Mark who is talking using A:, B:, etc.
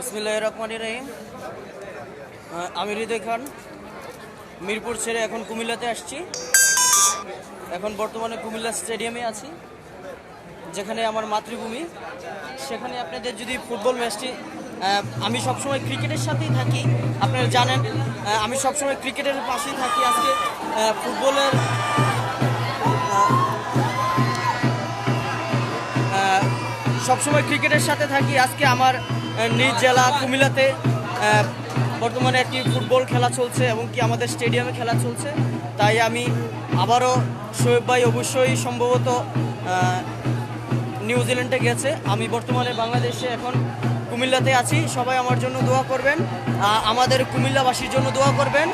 A: বিসমিল্লাহ রহমান রহিম। আমি হৃদয় খান, মিরপুর ছেড়ে এখন কুমিল্লাতে আসছি। এখন বর্তমানে কুমিল্লা স্টেডিয়ামে আছি, যেখানে আমার মাতৃভূমি। সেখানে আপনাদের যদি ফুটবল ম্যাচটি আমি সবসময় ক্রিকেটের সাথেই থাকি, আপনারা জানেন আমি সবসময় ক্রিকেটের পাশেই থাকি। আজকে ফুটবলের সবসময় ক্রিকেটের সাথে থাকি। আজকে আমার নিজ জেলা কুমিল্লাতে বর্তমানে একটি ফুটবল খেলা চলছে এবং কি আমাদের স্টেডিয়ামে খেলা চলছে। তাই আমি আবারও শোয়েব ভাই অবশ্যই সম্ভবত নিউজিল্যান্ডে গেছে। আমি বর্তমানে বাংলাদেশে এখন কুমিল্লাতে আছি। সবাই আমার জন্য দোয়া করবেন। আমাদের কুমিল্লাবাসীর জন্য দোয়া করবেন।